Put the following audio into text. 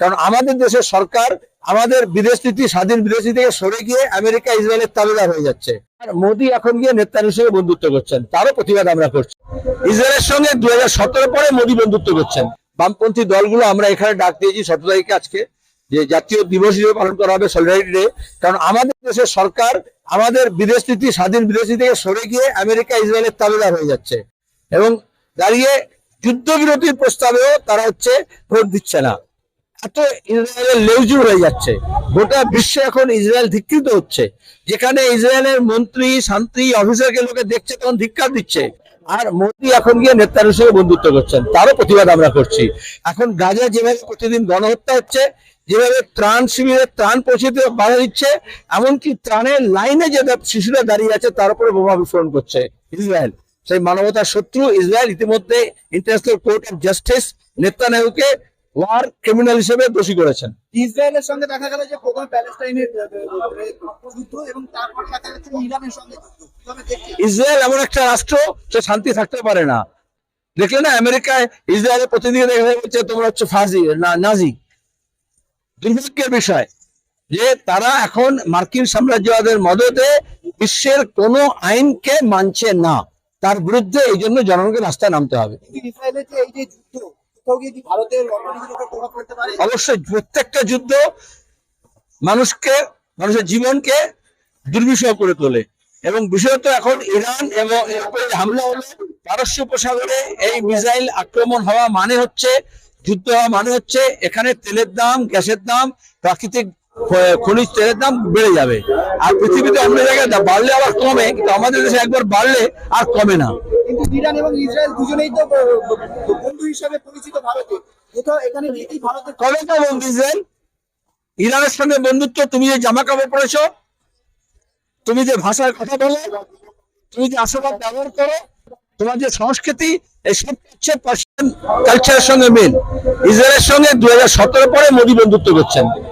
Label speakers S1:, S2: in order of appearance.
S1: কারণ আমাদের দেশের সরকার আমাদের বিদেশ নীতি, স্বাধীন বিদেশ নীতি থেকে সরে গিয়ে আমেরিকা, ইসরায়েলের তাবেদার হয়ে যাচ্ছে। আর মোদী এখন গিয়ে নেতানির সঙ্গে বন্ধুত্ব করছেন। তারও প্রতিবাদ আমরা করছি। ইসরায়েলের সঙ্গে দুই হাজার সতেরো পরে মোদী বন্ধুত্ব করছেন। বামপন্থী দলগুলো আমরা এখানে ডাক দিয়েছি সতেরো তারিখে আজকে, যে জাতীয় দিবস হিসেবে পালন করা হবে সলিডারিটি ডে কারণ আমাদের দেশের সরকার আমাদের বিদেশ নীতি, স্বাধীন বিদেশ নীতি থেকে সরে গিয়ে আমেরিকা, ইসরায়েলের তাবেদার হয়ে যাচ্ছে। এবং দাঁড়িয়ে যুদ্ধবিরতির প্রস্তাবেও তারা হচ্ছে ভোট দিচ্ছে না। ইসরায়েলের হয়ে যাচ্ছে। গোটা বিশ্বে এখন ইসরায়েল ধিক্ষিত হচ্ছে। যেখানে ইসরায়েলের মন্ত্রী, শান্তি অফিসারকে দেখছে, তখন ধিক্কার দিচ্ছে। আর এখন গিয়ে বন্ধুত্ব করছেন। তারও প্রতিবাদ আমরা করছি। এখন গাজা যেভাবে প্রতিদিন গণহত্যা হচ্ছে, যেভাবে ত্রাণ শিবিরে ত্রাণ পৌঁছে দিতে বাধা দিচ্ছে, এমনকি ত্রাণের লাইনে যে শিশুরা দাঁড়িয়ে আছে, তার উপরে বোমা বিস্ফোরণ করছে ইসরায়েল। সেই মানবতার শত্রু ইসরায়েল ইতিমধ্যে ইন্টারন্যাশনাল কোর্ট অফ জাস্টিস নেতানিয়াহুকে ওয়ার ক্রিমিনাল হিসেবে দোষী করেছেন।
S2: ইসরায়েলের সঙ্গে দেখা গেল যে প্রথমে প্যালেস্টাইনের যুদ্ধ এবং তারপর দেখা যাচ্ছে ইরানের সঙ্গে?
S1: ইসরায়েল এমন একটা রাষ্ট্র সে শান্তি থাকতে পারে না। দেখলে না আমেরিকায় ইসরায়েলের প্রতিনিধি দেখা যাচ্ছে তোমরা হচ্ছে ফাঁসি না নাজি। দুর্ভাগ্যের বিষয় যে তারা এখন মার্কিন সাম্রাজ্যবাদের মদতে বিশ্বের কোনো আইনকে মানছে না। তার বিরুদ্ধে এই জন্য জনগণকে রাস্তায় নামতে হবে।
S2: ইসরায়েলের যে এই যে যুদ্ধ
S1: অবশ্যই, প্রত্যেকটা যুদ্ধ মানুষকে, মানুষের জীবনকে দুর্বিষহ করে তোলে। এবং বিশেষত এখন ইরান এবং হামলা হলো, পারস্য উপসাগরে এই মিসাইল আক্রমণ হওয়া মানে হচ্ছে, যুদ্ধ হওয়া মানে হচ্ছে, এখানে তেলের দাম, গ্যাসের দাম, প্রাকৃতিক খনিজ তেলের দাম বেড়ে যাবে। আর পৃথিবীতে অন্য জায়গায় বাড়লে আবার কমে কিন্তু আমাদের দেশে একবার বাড়লে আর কমে না।
S2: কিন্তু ইরান এবং ইসরায়েল দুজনেই তো বন্ধু হিসাবে পরিচিত ভারতে। কোথাও এখানে ভারতের
S1: কবে তো বন্ধু ইসরায়েল? ইরানের সঙ্গে বন্ধুত্ব তুমি যে জামা কাপড় পরেছো তুমি যে ভাষার কথা বলো তুমি যে আশীর্বাদ ব্যবহার করো তোমার যে সংস্কৃতি এই সব হচ্ছে পার্সিয়ান কালচারের সঙ্গে মিল। ইসরায়েলের সঙ্গে দুই হাজার সতেরো পরে মোদী বন্ধুত্ব করছেন।